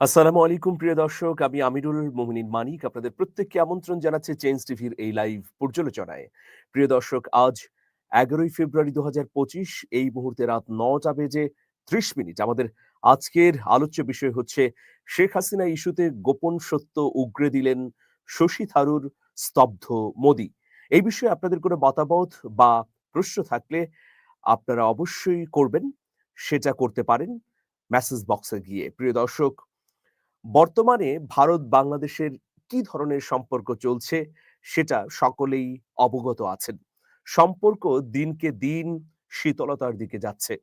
আসসালামু আলাইকুম, প্রিয় দর্শক। আমি আমিরুল মোমিনিন মানিক। আপনাদের প্রত্যেককে আমন্ত্রণ জানাচ্ছে চেঞ্জ টিভির এই লাইভ পর্যালোচনায়। প্রিয় দর্শক, আজ এগারোই ফেব্রুয়ারি দু পঁচিশ, এই মুহূর্তে রাত নটা বেজে ত্রিশ মিনিট। আমাদের আজকের আলোচ্য বিষয় হচ্ছে, শেখ হাসিনা ইস্যুতে গোপন সত্য উগরে দিলেন শশী থারুর স্তব্ধ মোদি। এই বিষয়ে আপনাদের কোনো মতামত বা প্রশ্ন থাকলে আপনারা অবশ্যই করবেন। সেটা করতে পারেন। মেসেজ বক্সে গিয়ে। প্রিয় দর্শক বর্তমানে ভারত বাংলাদেশের কি ধরনের সম্পর্ক চলছে সেটা সকলেই অবগত আছেন। সম্পর্ক দিনকে দিন শীতলতার দিকে যাচ্ছে।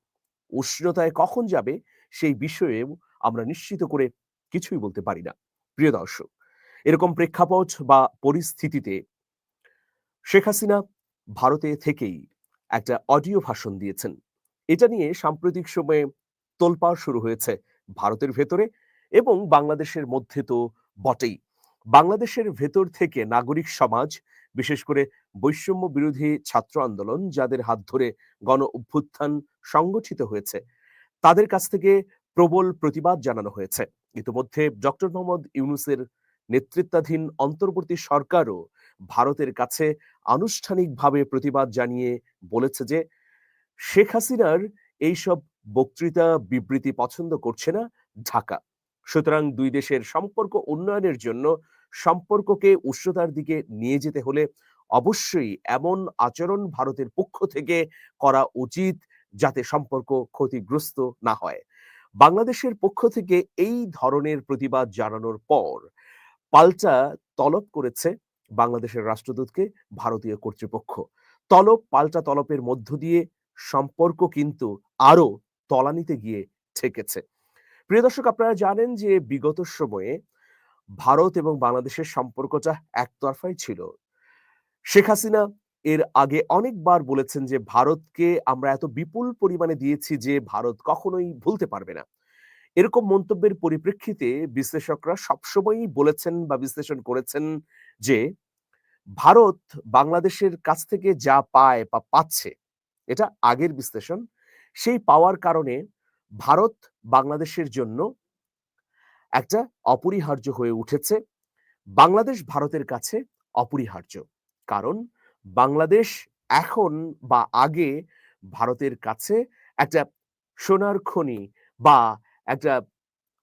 উষ্ণতায় কখন যাবে সেই বিষয়ে আমরা নিশ্চিত করে কিছুই বলতে পারি না। প্রিয় দর্শক, এরকম প্রেক্ষাপট বা পরিস্থিতিতে শেখ হাসিনা ভারতে থেকেই একটা অডিও ভাষণ দিয়েছেন। এটা নিয়ে সাম্প্রতিক সময়ে তোলপাড় শুরু হয়েছে ভারতের ভেতরে এবং বাংলাদেশের মধ্যে তো বটেই। বাংলাদেশের ভেতর থেকে নাগরিক সমাজ, বিশেষ করে বৈষম্য বিরোধী ছাত্র আন্দোলন, যাদের হাত ধরে গণ অভ্যুত্থান সংগঠিত হয়েছে, তাদের কাছ থেকে প্রবল প্রতিবাদ জানানো হয়েছে। ইতিমধ্যে ডক্টর মোহাম্মদ ইউনুসের নেতৃত্বাধীন অন্তর্বর্তী সরকারও ভারতের কাছে আনুষ্ঠানিকভাবে প্রতিবাদ জানিয়ে বলেছে যে, শেখ হাসিনার এইসব বক্তৃতা বিবৃতি পছন্দ করছে না ঢাকা। সুতরাং দুই দেশের সম্পর্ক উন্নয়নের জন্য সম্পর্ককে উচ্চতার দিকে নিয়ে যেতে হলে অবশ্যই এমন আচরণ ভারতের পক্ষ থেকে করা উচিত যাতে সম্পর্ক ক্ষতিগ্রস্ত না হয়। বাংলাদেশের পক্ষ থেকে এই ধরনের প্রতিবাদ জানানোর পর পাল্টা তলব করেছে বাংলাদেশের রাষ্ট্রদূতকে ভারতীয় কর্তৃপক্ষ। তলব পাল্টা তলবের মধ্য দিয়ে সম্পর্ক কিন্তু আরও তলানিতে গিয়ে ঠেকেছে। প্রিয় দর্শক, আপনারা জানেন যে বিগত সময়ে ভারত এবং বাংলাদেশের সম্পর্কটা একতরফাই ছিল। শেখ হাসিনা এর আগে অনেকবার বলেছেন যে, ভারতকে আমরা এত বিপুল পরিমাণে দিয়েছি যে ভারত কখনোই ভুলতে পারবে না। এরকম মন্তব্যের পরিপ্রেক্ষিতে বিশ্লেষকরা সবসময়ই বলেছেন বা বিশ্লেষণ করেছেন যে, ভারত বাংলাদেশের কাছ থেকে যা পায় বা পাচ্ছে, এটা আগের বিশ্লেষণ। সেই পাওয়ার কারণে ভারত বাংলাদেশের জন্য একটা অপরিহার্য হয়ে উঠেছে। বাংলাদেশ ভারতের কাছে অপরিহার্য। কারণ বাংলাদেশ এখন বা আগে ভারতের কাছে একটা সোনার খনি বা একটা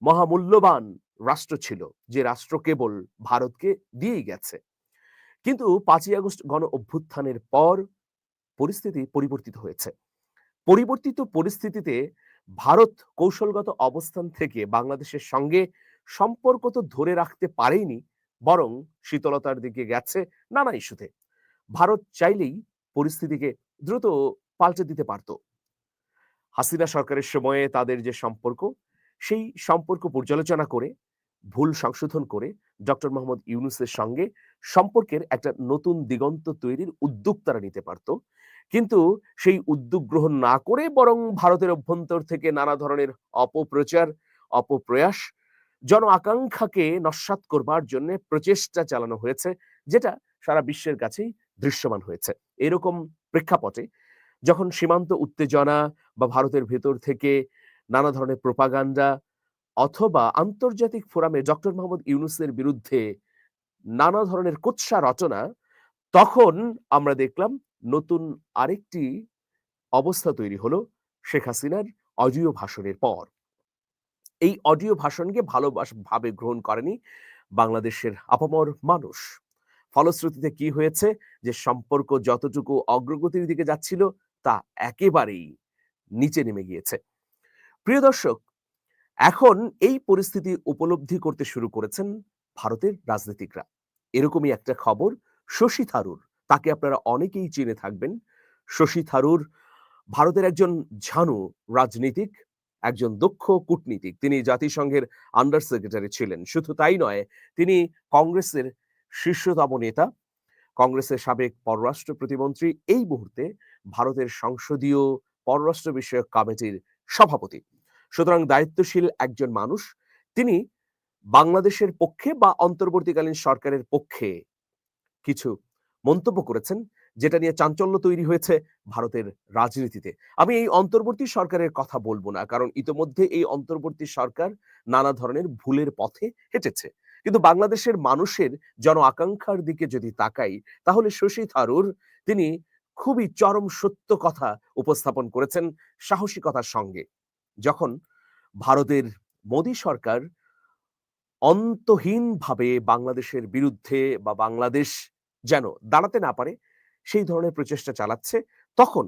মহামূল্যবান রাষ্ট্র ছিল, যে রাষ্ট্র কেবল ভারতকে দিয়েই গেছে। কিন্তু পাঁচই আগস্ট গণ অভ্যুত্থানের পর পরিস্থিতি পরিবর্তিত হয়েছে। পরিবর্তিত পরিস্থিতিতে ভারত কৌশলগত অবস্থান থেকে বাংলাদেশের সঙ্গে সম্পর্ক তো ধরে রাখতে পারেনি, বরং শীতলতার দিকে গেছে নানা ইস্যুতে। ভারত চাইলেই পরিস্থিতিকে দ্রুত পাল্টে দিতে পারত। হাসিনা সরকারের সময়ে তাদের যে সম্পর্ক, সেই সম্পর্ক পর্যালোচনা করে, ভুল সংশোধন করে ডক্টর মোহাম্মদ ইউনুসের সঙ্গে সম্পর্কের একটা নতুন দিগন্ত তৈরির উদ্যোগ তারা নিতে পারত কিন্তু সেই উদ্যোগ গ্রহণ না করে বরং ভারতের অভ্যন্তর থেকে নানা ধরনের অপপ্রচার, অপপ্রয়াস, জন আকাঙ্ক্ষাকে নস্বাত করবার জন্য প্রচেষ্টা চালানো হয়েছে, যেটা সারা বিশ্বের কাছেই দৃশ্যমান হয়েছে। এরকম প্রেক্ষাপটে যখন সীমান্ত উত্তেজনা বা ভারতের ভেতর থেকে নানা ধরনের প্রোপাগান্ডা অথবা আন্তর্জাতিক ফোরামে ডক্টর মোহাম্মদ ইউনুসের বিরুদ্ধে নানা ধরনের কুৎসা রচনা, তখন আমরা দেখলাম নতুন আরেকটি অবস্থা তৈরি হলো শেখ হাসিনার অডিও ভাষণের পর। এই অডিও ভাষণকে ভালোভাবে গ্রহণ করেনি বাংলাদেশের আপামর মানুষ। ফলশ্রুতিতে কি হয়েছে যে সম্পর্ক যতটুকু অগ্রগতির দিকে যাচ্ছিল তা একেবারেই নিচে নেমে গিয়েছে। প্রিয় দর্শক, এখন এই পরিস্থিতি উপলব্ধি করতে শুরু করেছেন ভারতের রাজনীতিকরা। এরকমই একটা খবর শশী থারুর তাকে আপনারা অনেকেই চিনে থাকবেন। শশী থারুর ভারতের একজন ঝানু রাজনীতিক, একজন দক্ষ কূটনীতিক। তিনি জাতিসংঘের আন্ডার সেক্রেটারি ছিলেন। শুধু তাই নয়, তিনি কংগ্রেসের শীর্ষতম নেতা, কংগ্রেসের সাবেক পররাষ্ট্র প্রতিমন্ত্রী। এই মুহূর্তে ভারতের সংসদীয় পররাষ্ট্র বিষয়ক কমিটির সভাপতি। সুতরাং দায়িত্বশীল একজন মানুষ। তিনি বাংলাদেশের পক্ষে বা অন্তর্বর্তীকালীন সরকারের পক্ষে কিছু মন্তব্য করেছেন, যেটা নিয়ে চাঞ্চল্য তৈরি হয়েছে ভারতের রাজনীতিতে। আমি এই অন্তর্বর্তী সরকারের কথা বলব না, কারণ ইতোমধ্যে এই অন্তর্বর্তী সরকার নানা ধরনের ভুলের পথে হেঁটেছে। কিন্তু বাংলাদেশের মানুষের জন আকাঙ্ক্ষার দিকে যদি তাকাই, তাহলে শশী থারুর তিনি খুবই চরম সত্য কথা উপস্থাপন করেছেন সাহসিকতার সঙ্গে। যখন ভারতের মোদী সরকার অন্তহীনভাবে বাংলাদেশের বিরুদ্ধে বা বাংলাদেশ যেন দাঁড়াতে না পারে, সেই ধরনের প্রচেষ্টা চালাচ্ছে। তখন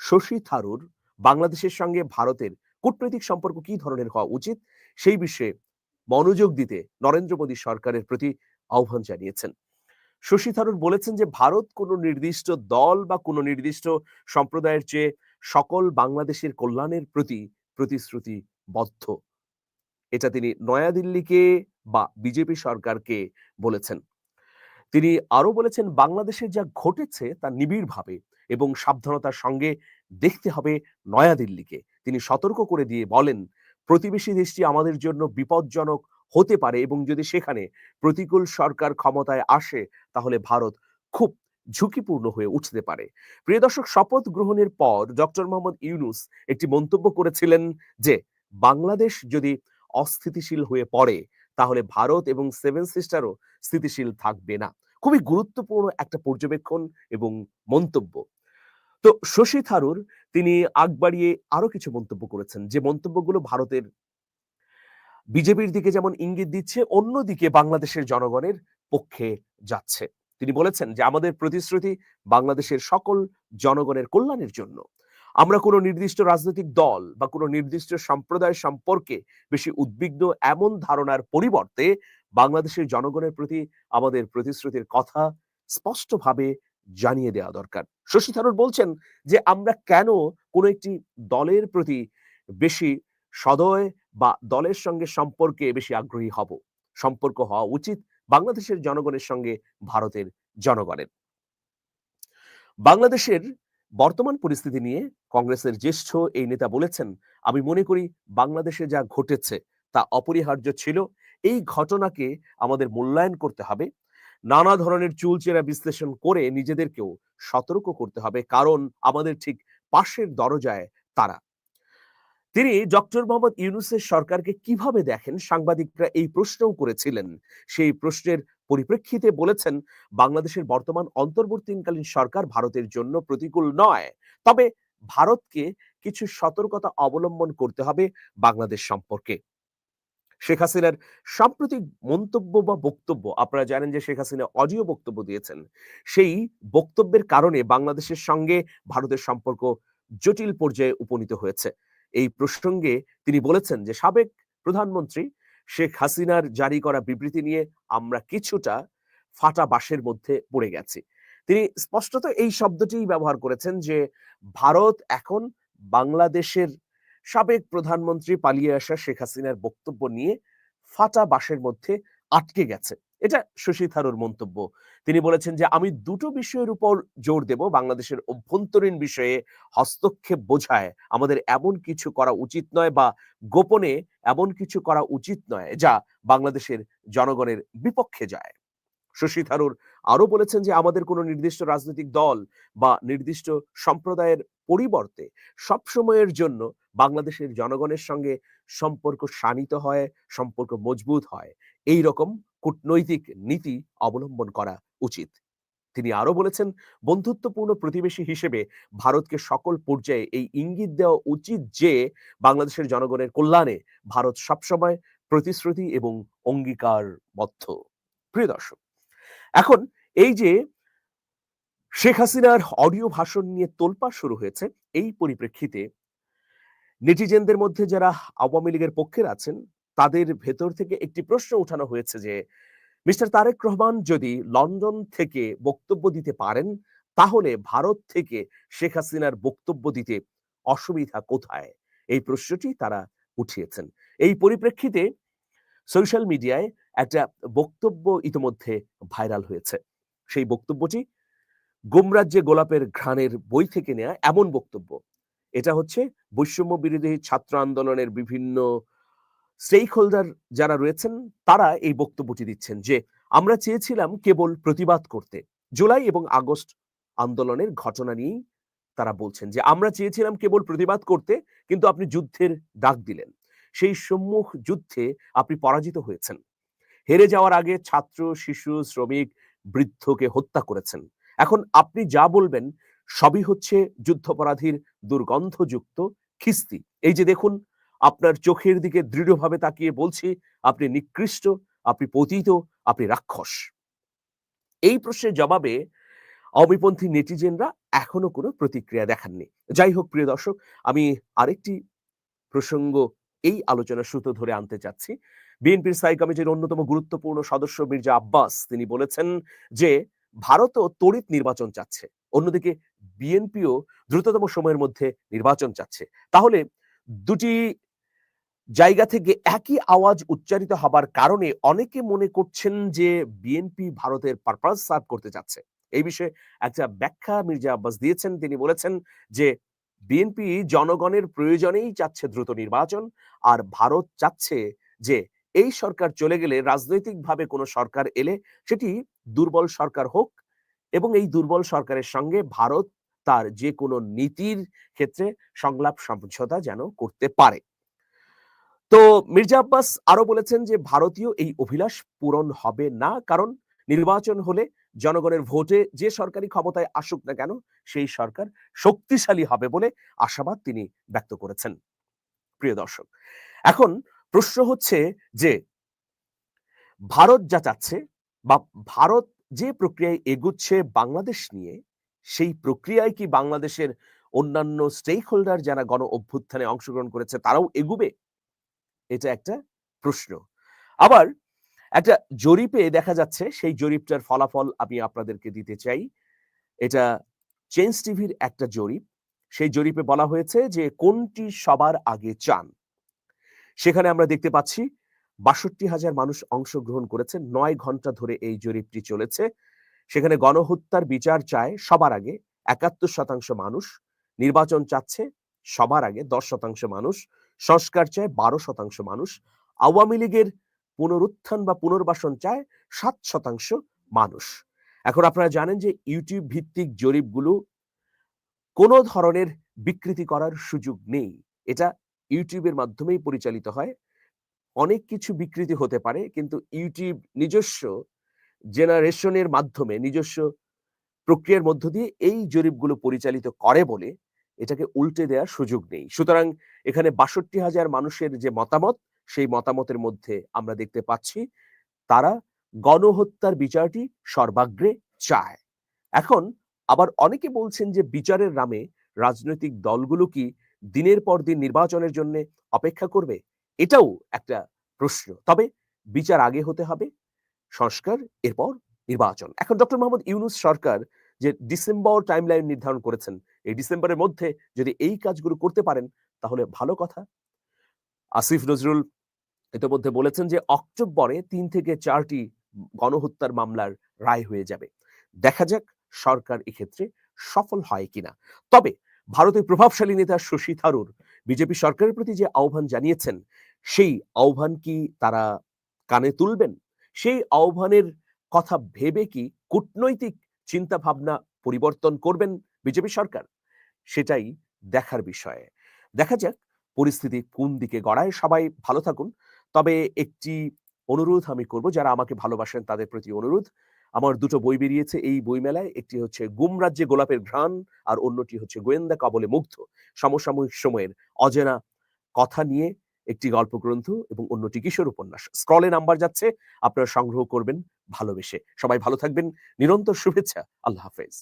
শশী থারুর বাংলাদেশের সঙ্গে ভারতের কূটনৈতিক সম্পর্ক কি ধরনের হওয়া উচিত, সেই বিষয়ে মনোযোগ দিতে নরেন্দ্র মোদী সরকারের প্রতি আহ্বান জানিয়েছেন। শশী থারুর বলেছেন যে, ভারত কোনো নির্দিষ্ট দল বা কোনো নির্দিষ্ট সম্প্রদায়ের চেয়ে সকল বাংলাদেশের কল্যাণের প্রতি প্রতিশ্রুতিবদ্ধ। এটা তিনি নয়াদিল্লিকে বা বিজেপি সরকারকে বলেছেন। তিনি আরও বলেছেন, বাংলাদেশে যা ঘটেছে তা নিবিড়ভাবে এবং সাবধানতার সঙ্গে দেখতে হবে নয়াদিল্লিকে। তিনি সতর্ক করে দিয়ে বলেন, প্রতিবেশী দেশটি আমাদের জন্য বিপজ্জনক হতে পারে এবং যদি সেখানে প্রতিকূল সরকার ক্ষমতায় আসে, তাহলে ভারত খুব ঝুঁকিপূর্ণ হয়ে উঠতে পারে। প্রিয় দর্শক, শপথ গ্রহণের পর ডক্টর মোহাম্মদ ইউনুস একটি মন্তব্য করেছিলেন যে, বাংলাদেশ যদি অস্থিতিশীল হয়ে পড়ে তাহলে ভারত এবং সেভেন সিস্টারও স্থিতিশীল থাকবে না। খুবই গুরুত্বপূর্ণ একটা পর্যবেক্ষণ এবং মন্তব্য। তো শশী থারুর তিনি আগ বাড়িয়ে আরও কিছু মন্তব্য করেছেন। যে মন্তব্যগুলো ভারতের বিজেপির দিকে যেমন ইঙ্গিত দিচ্ছে, অন্যদিকে বাংলাদেশের জনগণের পক্ষে যাচ্ছে। তিনি বলেছেন যে, আমাদের প্রতিশ্রুতি বাংলাদেশের সকল জনগণের কল্যাণের জন্য। আমরা কোনো নির্দিষ্ট রাজনৈতিক দল বা কোনো নির্দিষ্ট সম্প্রদায় সম্পর্কে বেশি উদ্বিগ্ন এমন ধারণার পরিবর্তে বাংলাদেশের জনগণের প্রতি আমাদের প্রতিশ্রুতির কথা স্পষ্টভাবে জানিয়ে দেওয়া দরকার। শশী থারুর বলছেন যে, আমরা কেন কোনো একটি দলের প্রতি বেশি সদয় বা দলের সঙ্গে সম্পর্কে বেশি আগ্রহী হব? সম্পর্ক হওয়া উচিত বাংলাদেশের জনগণের সঙ্গে ভারতের জনগণের। বাংলাদেশের বর্তমান পরিস্থিতি নিয়ে কংগ্রেসের জ্যেষ্ঠ এই নেতা বলেছেন, আমি মনে করি বাংলাদেশে যা ঘটেছে তা অপরিহার্য ছিল। এই ঘটনাকে আমাদের মূল্যায়ন করতে হবে। নানা ধরনের চুলচেরা বিশ্লেষণ করে নিজেদেরকেও সতর্ক করতে হবে, কারণ আমাদের ঠিক পাশের দরজায় তারা। তিনি ডক্টর মোহাম্মদ ইউনুসের সরকারকে কীভাবে দেখেন? সাংবাদিকরা এই প্রশ্নও করেছিলেন। সেই প্রশ্নের পরিপ্রেক্ষিতে বলেছেন, বাংলাদেশের বর্তমান অন্তর্বর্তীকালীন সরকার ভারতের জন্য প্রতিকূল নয়। তবে ভারতকে কিছু সতর্কতা অবলম্বন করতে হবে বাংলাদেশ সম্পর্কে। শেখ হাসিনার সাম্প্রতিক মন্তব্য বা বক্তব্য, আপনারা জানেন যে শেখ হাসিনা অডিও বক্তব্য দিয়েছেন, সেই বক্তব্যের কারণে বাংলাদেশের সঙ্গে ভারতের সম্পর্ক জটিল পর্যায়ে উপনীত হয়েছে। এই প্রসঙ্গে তিনি বলেছেন যে সাবেক প্রধানমন্ত্রী শেখ হাসিনার জারি করা বিবৃতি নিয়ে আমরা কিছুটা ফাটা বাসের মধ্যে পড়ে গেছি। তিনি স্পষ্টত এই শব্দটি ব্যবহার করেছেন যে, ভারত এখন বাংলাদেশের সাবেক প্রধানমন্ত্রী পালিয়ে আসা শেখ হাসিনার বক্তব্য নিয়ে ফাটা বাসের মধ্যে আটকে গেছে। এটা শশী থারুর মন্তব্য। তিনি বলেছেন যে, আমি দুটো বিষয়ের উপর জোর দেব। বাংলাদেশের অভ্যন্তরীণ বিষয়ে হস্তক্ষেপ বোঝায়। আমাদের এমন কিছু করা উচিত নয় বা গোপনে এমন কিছু করা উচিত নয় যা বাংলাদেশের জনগণের বিপক্ষে যায়। শশী থারুর আরও বলেছেন যে, আমাদের কোনো নির্দিষ্ট রাজনৈতিক দল বা নির্দিষ্ট সম্প্রদায়ের পরিবর্তে সবসময়ের জন্য বাংলাদেশের জনগণের সঙ্গে সম্পর্ক শানিত হয়, সম্পর্ক মজবুত হয়। এই রকম কূটনৈতিক নীতি অবলম্বন করা উচিত। তিনি আরও বলেছেন, বন্ধুত্বপূর্ণ প্রতিবেশী হিসেবে ভারতকে সকল পর্যায়ে এই ইঙ্গিত দেওয়া উচিত যে, বাংলাদেশের জনগণের কল্যাণে ভারত সবসময় প্রতিশ্রুতি এবং অঙ্গীকারবদ্ধ। প্রিয় দর্শক, এখন এই যে শেখ হাসিনার অডিও ভাষণ নিয়ে তোলপাড় শুরু হয়েছে, এই পরিপ্রেক্ষিতে নেটিজেনদের মধ্যে যারা আওয়ামী লীগের পক্ষের আছেন, তাদের ভেতর থেকে একটি প্রশ্ন উঠানো হয়েছে যে মিস্টার তারেক রহমান যদি লন্ডন থেকে বক্তব্য দিতে পারেন, তাহলে ভারত থেকে শেখ হাসিনার বক্তব্য দিতে অসুবিধা কোথায়? এই প্রশ্নটি তারা উঠিয়েছেন। এই পরিপ্রেক্ষিতে সোশ্যাল মিডিয়ায় একটা বক্তব্য ইতিমধ্যে ভাইরাল হয়েছে। সেই বক্তব্যটি গোমরাজ্যে গোলাপের ঘ্রাণের বই থেকে নেয়া এমন বক্তব্য। এটা হচ্ছে বৈষম্য বিরোধী ছাত্র আন্দোলনের বিভিন্ন স্টেক হোল্ডার যারা রয়েছেন, তারা এই বক্তব্যটি দিচ্ছেন যে, আমরা চেয়েছিলাম কেবল প্রতিবাদ করতে। জুলাই এবং আগস্ট আন্দোলনের ঘটনা নিয়েই তারা বলছেন যে, আমরা চেয়েছিলাম কেবল প্রতিবাদ করতে, কিন্তু আপনি যুদ্ধের ডাক দিলেন। সেই সম্মুখ যুদ্ধে আপনি পরাজিত হয়েছেন। হেরে যাওয়ার আগে ছাত্র, শিশু, শ্রমিক বৃদ্ধকে হত্যা করেছেন। এখন আপনি যা বলবেন, সবই হচ্ছে যুদ্ধপরাধীর দুর্গন্ধযুক্ত খিস্তি। এই যে দেখুন আপনার চোখের দিকে দৃঢ়ভাবে তাকিয়ে বলছি, আপনি নিকৃষ্ট, আপনি পতিত, আপনি রাক্ষস। এই প্রশ্নের জবাবে অবিপন্থী নেটিজেনরা এখনও কোনো প্রতিক্রিয়া দেখাননি। যাই হোক, প্রিয় দর্শক, আমি আরেকটি প্রসঙ্গ এই আলোচনার সূত্র ধরে আনতে চাচ্ছি। বিএনপির স্থায়ী কমিটির অন্যতম গুরুত্বপূর্ণ সদস্য মির্জা আব্বাস, তিনি বলেছেন যে ভারতও তড়িৎ নির্বাচন চাচ্ছে। অন্যদিকে, বিএনপিও দ্রুততম সময়ের মধ্যে নির্বাচন চাচ্ছে। তাহলে দুটি জায়গা থেকে একই আওয়াজ উচ্চারিত হবার কারণে অনেকে মনে করছেন যে বিএনপি ভারতের পারপাস সার্ভ করতে যাচ্ছে এই বিষয়ে একটা ব্যাখ্যা মির্জা আব্বাস দিয়েছেন। তিনি বলেছেন যে বিএনপি জনগণের প্রয়োজনেই চাচ্ছে দ্রুত নির্বাচন আর ভারত চাচ্ছে যে এই সরকার চলে গেলে রাজনৈতিকভাবে কোনো সরকার এলে সেটি দুর্বল সরকার হোক এবং এই দুর্বল সরকারের সঙ্গে ভারত তার যে কোনো নীতির ক্ষেত্রে সংলাপ সমঝোতা যেন করতে পারে। তো মির্জা আব্বাস আরও বলেছেন যে, ভারতীয় এই অভিলাষ পূরণ হবে না। কারণ নির্বাচন হলে জনগণের ভোটে যে সরকারি ক্ষমতায় আসুক না কেন, সেই সরকার শক্তিশালী হবে বলে আশাবাদ তিনি ব্যক্ত করেছেন। প্রিয় দর্শক, এখন প্রশ্ন হচ্ছে যে, ভারত যা চাচ্ছে বা ভারত যে প্রক্রিয়ায় এগুচ্ছে বাংলাদেশ নিয়ে, সেই প্রক্রিয়ায় কি বাংলাদেশের অন্যান্য স্টেক হোল্ডার যারা গণ অভ্যুত্থানে অংশগ্রহণ করেছে, তারাও এগুবে? এটা একটা প্রশ্ন। আবার একটা জরিপে দেখা যাচ্ছে সেই জরিপটার ফলাফল আমি আপনাদেরকে দিতে চাই। এটা চেঞ্জ টিভির একটা জরিপ। সেই জরিপে বলা হয়েছে যে কোনটি সবার আগে চান? সেখানে আমরা দেখতে পাচ্ছি বাষট্টি হাজার মানুষ অংশগ্রহণ করেছে, নয় ঘণ্টা ধরে এই জরিপটি চলেছে। সেখানে গণহত্যার বিচার চায় সবার আগে একাত্তর শতাংশ মানুষ, নির্বাচন চাচ্ছে সবার আগে দশ শতাংশ মানুষ। সংস্কার চায় বারো শতাংশ মানুষ। আওয়ামী লীগের পুনরুত্থান বা পুনর্বাসন চায় সাত শতাংশ মানুষ। এখন আপনারা জানেন যে ইউটিউব ভিত্তিক জরিপগুলো কোনো ধরনের বিকৃতি করার সুযোগ নেই। এটা ইউটিউবের মাধ্যমেই পরিচালিত হয়। অনেক কিছু বিকৃতি হতে পারে, কিন্তু ইউটিউব নিজস্ব জেনারেশনের মাধ্যমে, নিজস্ব প্রক্রিয়ার মধ্য দিয়ে এই জরিপগুলো পরিচালিত করে বলে এটাকে উল্টে দেওয়ার সুযোগ নেই। সুতরাং এখানে বাষট্টি হাজার মানুষের যে মতামত, সেই মতামতের মধ্যে আমরা দেখতে পাচ্ছি, তারা গণহত্যার বিচারটি সর্বাগ্রে চায়। এখন আবার অনেকে বলছেন যে বিচারের নামে রাজনৈতিক দলগুলো কি দিনের পর দিন নির্বাচনের জন্য অপেক্ষা করবে? এটাও একটা প্রশ্ন। তবে বিচার আগে হতে হবে, সংস্কার, এরপর নির্বাচন। এখন ডক্টর মোহাম্মদ ইউনুস সরকার যে ডিসেম্বর টাইমলাইন নির্ধারণ করেছেন, এই ডিসেম্বরের মধ্যে যদি এই কাজগুলো করতে পারেন, তাহলে ভালো কথা। আসিফ নজরুল ইতিমধ্যে বলেছেন যে অক্টোবরে তিন থেকে চারটি গণহত্যার মামলার রায় হয়ে যাবে। দেখা যাক সরকার এক্ষেত্রে সফল হয় কিনা। তবে ভারতের প্রভাবশালী নেতা শশী থারুর, বিজেপি সরকারের প্রতি যে আহ্বান জানিয়েছেন, সেই আহ্বান কি তারা কানে তুলবেন? সেই আহ্বানের কথা ভেবে কি কূটনৈতিক চিন্তা ভাবনা পরিবর্তন করবেন বিজেপি সরকার। সেটাই দেখার বিষয়ে। দেখা যাক পরিস্থিতি কোন দিকে গড়ায়। সবাই ভালো থাকুন। তবে একটি অনুরোধ আমি করব, যারা আমাকে ভালোবাসেন তাদের প্রতি অনুরোধ। আমার দুটো বই বেরিয়েছে এই বই মেলায় একটি হচ্ছে গুম রাজ্যে গোলাপের ঘ্রাণ আর অন্যটি হচ্ছে গোয়েন্দা কবলে মুগ্ধ। সমসাময়িক সময়ের অজেনা কথা নিয়ে একটি গল্প গ্রন্থ এবং অন্যটি কিশোর উপন্যাস। স্ক্রলে নাম্বার যাচ্ছে, আপনারা সংগ্রহ করবেন। ভালোবেসে। সবাই ভালো থাকবেন। নিরন্তর শুভেচ্ছা। আল্লাহ হাফেজ।